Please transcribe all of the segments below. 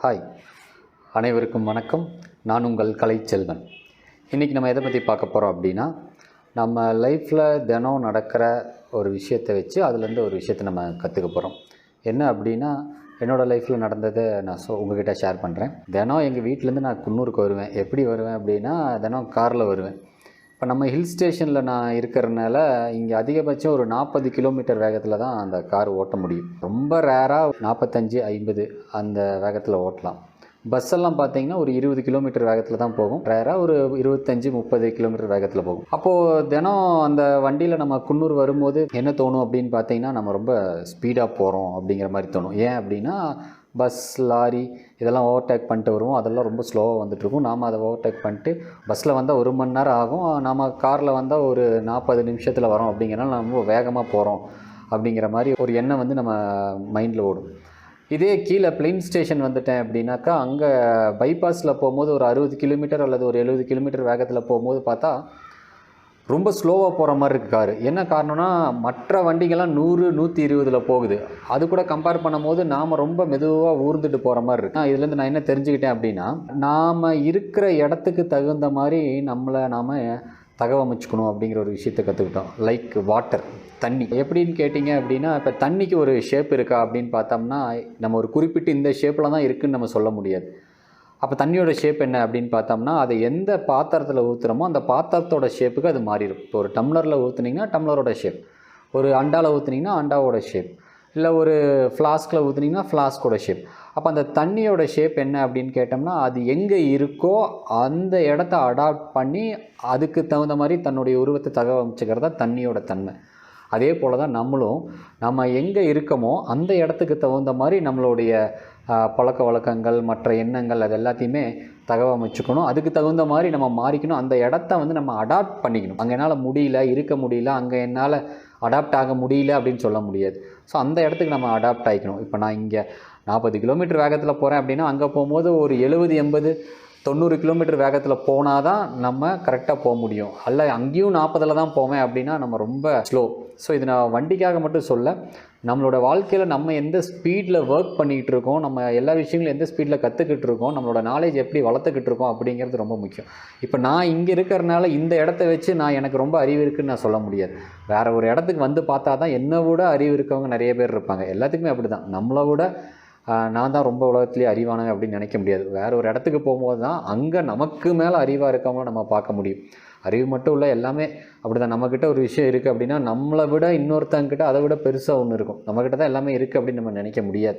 Hi அனைவருக்கும் வணக்கம். நான் உங்கள் கலைச்செல்வன். இன்றைக்கி நம்ம எதை பற்றி பார்க்க போகிறோம் அப்படின்னா நம்ம லைஃப்பில் தினம் நடக்கிற ஒரு விஷயத்தை வச்சு அதுலேருந்து ஒரு விஷயத்தை நம்ம கற்றுக்க போகிறோம் என்ன அப்படின்னா என்னோடய லைஃப்பில் நடந்ததை நான் ஸோ உங்ககிட்ட ஷேர் பண்ணுறேன் தினம் எங்கள் வீட்டிலேருந்து நான் குன்னூருக்கு வருவேன். எப்படி வருவேன் அப்படின்னா தினம் காரில் வருவேன். இப்போ நம்ம ஹில் ஸ்டேஷனில் நான் இருக்கிறனால இங்கே அதிகபட்சம் ஒரு நாற்பது கிலோமீட்டர் வேகத்தில் தான் அந்த கார் ஓட்ட முடியும். ரொம்ப ரேராக நாற்பத்தஞ்சு ஐம்பது அந்த வேகத்தில் ஓட்டலாம். பஸ் எல்லாம் பார்த்தீங்கன்னா ஒரு இருபது கிலோமீட்டர் வேகத்தில் தான் போகும். ரேராக ஒரு இருபத்தஞ்சி முப்பது கிலோமீட்டர் வேகத்தில் போகும். அப்போது தினம் அந்த வண்டியில் நம்ம குன்னூர் வரும்போது என்ன தோணும் அப்படின்னு பார்த்தீங்கன்னா நம்ம ரொம்ப ஸ்பீடாக போகிறோம் அப்படிங்கிற மாதிரி தோணும். ஏன் அப்படின்னா பஸ் லாரி இதெல்லாம் ஓவர்டேக் பண்ணிட்டு வருவோம். அதெல்லாம் ரொம்ப ஸ்லோவாக வந்துட்டுருக்கும். நாம் அதை ஓவர்டேக் பண்ணிட்டு பஸ்ஸில் வந்தால் ஒரு மணி நேரம் ஆகும். நாம் காரில் வந்தால் ஒரு நாற்பது நிமிஷத்தில் வரோம் அப்படிங்கிறனால நம்ம வேகமாக போகிறோம் அப்படிங்கிற மாதிரி ஒரு எண்ணம் வந்து நம்ம மைண்டில் ஓடும். இதே கீழே பிளெயின் ஸ்டேஷன் வந்துட்டேன் அப்படின்னாக்கா அங்கே பைபாஸில் போகும்போது ஒரு அறுபது கிலோமீட்டர் அல்லது ஒரு எழுபது கிலோமீட்டர் வேகத்தில் போகும்போது பார்த்தா ரொம்ப ஸ்லோவாக போகிற மாதிரி இருக்குது காரு. என்ன காரணம்னா மற்ற வண்டிகள்லாம் நூறு நூற்றி இருபதில் போகுது. அது கூட கம்பேர் பண்ணும்போது நாம் ரொம்ப மெதுவாக ஊர்ந்துட்டு போகிற மாதிரி இருக்கு. இதுலேருந்து நான் என்ன தெரிஞ்சுக்கிட்டேன் அப்படின்னா நாம் இருக்கிற இடத்துக்கு தகுந்த மாதிரி நம்மளை நாம் தகவமைச்சுக்கணும் அப்படிங்கிற ஒரு விஷயத்தை கற்றுக்கிட்டோம் லைக் வாட்டர் தண்ணி. எப்படின்னு கேட்டிங்க அப்படின்னா இப்போ தண்ணிக்கு ஒரு ஷேப் இருக்கா அப்படின்னு பார்த்தோம்னா நம்ம ஒரு குறிப்பிட்டு இந்த ஷேப்பில் தான் இருக்குதுன்னு நம்ம சொல்ல முடியாது. அப்போ தண்ணியோட ஷேப் என்ன அப்படின்னு பார்த்தோம்னா அதை எந்த பாத்திரத்தில் ஊற்றுறோமோ அந்த பாத்திரத்தோட ஷேப்புக்கு அது மாறிடும். இப்போ ஒரு டம்ளரில் ஊற்றுனீங்கன்னா டம்ளரோட ஷேப் ஒரு அண்டாவில் ஊற்றுனீங்கன்னா அண்டாவோட ஷேப் இல்லை ஒரு ஃப்ளாஸ்கில் ஊற்றுனீங்கன்னா ஃப்ளாஸ்கோட ஷேப் அப்போ அந்த தண்ணியோட ஷேப் என்ன அப்படின்னு கேட்டோம்னா அது எங்கே இருக்கோ அந்த இடத்த அடாப்ட் பண்ணி அதுக்கு தகுந்த மாதிரி தன்னுடைய உருவத்தை தகவமைச்சுக்கிறது தான் தண்ணியோட தன்மை. அதே போல் தான் நம்மளும் நம்ம எங்கே இருக்கோமோ அந்த இடத்துக்கு தகுந்த மாதிரி நம்மளுடைய பழக்க வழக்கங்கள் மற்ற எண்ணங்கள் அது எல்லாத்தையுமே தகவமைச்சுக்கணும் அதுக்கு தகுந்த மாதிரி நம்ம மாறிக்கணும். அந்த இடத்த வந்து நம்ம அடாப்ட் பண்ணிக்கணும். அங்கே என்னால் முடியல இருக்க முடியல அங்கே என்னால் அடாப்ட் ஆக முடியல அப்படின்னு சொல்ல முடியாது. ஸோ அந்த இடத்துக்கு நம்ம அடாப்ட் ஆகிக்கணும் இப்போ நான் இங்கே நாற்பது கிலோமீட்டர் வேகத்தில் போகிறேன் அப்படின்னா அங்கே போகும்போது ஒரு எழுபது எண்பது தொண்ணூறு கிலோமீட்டர் வேகத்தில் போனால் தான் நம்ம கரெக்டாக போக முடியும். அல்ல அங்கேயும் நாற்பதில் தான் போவேன் அப்படின்னா நம்ம ரொம்ப ஸ்லோ ஸோ இது நான் வண்டிக்காக மட்டும் சொல்ல நம்மளோட வாழ்க்கையில் நம்ம எந்த ஸ்பீடில் ஒர்க் பண்ணிகிட்டு இருக்கோம் நம்ம எல்லா விஷயங்களும் எந்த ஸ்பீடில் கற்றுக்கிட்டு இருக்கோம் நம்மளோட நாலேஜ் எப்படி வளர்த்துக்கிட்டு இருக்கோம் அப்படிங்கிறது ரொம்ப முக்கியம். இப்போ நான் இங்கே இருக்கிறனால இந்த இடத்த வச்சு நான் எனக்கு ரொம்ப அறிவு இருக்குன்னு நான் சொல்ல முடியாது. வேறு ஒரு இடத்துக்கு வந்து பார்த்தா தான் என்னை விட அறிவு இருக்கவங்க நிறைய பேர் இருப்பாங்க. எல்லாத்துக்குமே அப்படி தான் நம்மளை விட நான் தான் ரொம்ப உலகத்துலேயே அறிவானவன் அப்படின்னு நினைக்க முடியாது. வேறு ஒரு இடத்துக்கு போகும்போது தான் அங்கே நமக்கு மேலே அறிவாக இருக்கவங்கள நம்ம பார்க்க முடியும். அறிவு மட்டும் இல்லை எல்லாமே அப்படி தான் நம்மக்கிட்ட ஒரு விஷயம் இருக்குது அப்படின்னா நம்மளை விட இன்னொருத்தங்கிட்ட அதை விட பெருசாக ஒன்று இருக்கும். நம்மக்கிட்ட தான் எல்லாமே இருக்குது அப்படின்னு நம்ம நினைக்க முடியாது.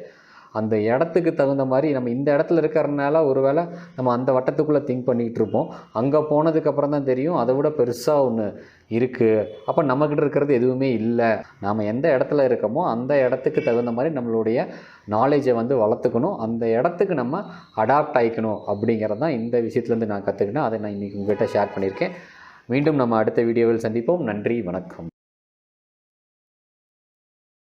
அந்த இடத்துக்கு தகுந்த மாதிரி நம்ம இந்த இடத்துல இருக்கிறனால ஒருவேளை நம்ம அந்த வட்டத்துக்குள்ளே திங்க் பண்ணிகிட்டு இருப்போம். அங்கே போனதுக்கப்புறம் தான் தெரியும். அதை விட பெருசாக ஒன்று இருக்குது அப்போ நம்மக்கிட்ட இருக்கிறது எதுவுமே இல்லை. நாம் எந்த இடத்துல இருக்கோமோ அந்த இடத்துக்கு தகுந்த மாதிரி நம்மளுடைய நாலேஜை வந்து வளர்த்துக்கணும். அந்த இடத்துக்கு நம்ம அடாப்ட் ஆகிக்கணும் அப்படிங்கிறது தான் இந்த விஷயத்துலேருந்து நான் கற்றுக்கினேன் அதை நான் இன்றைக்கி உங்கள்கிட்ட ஷேர் பண்ணியிருக்கேன். மீண்டும் நம்ம அடுத்த வீடியோவில் சந்திப்போம். நன்றி. வணக்கம்.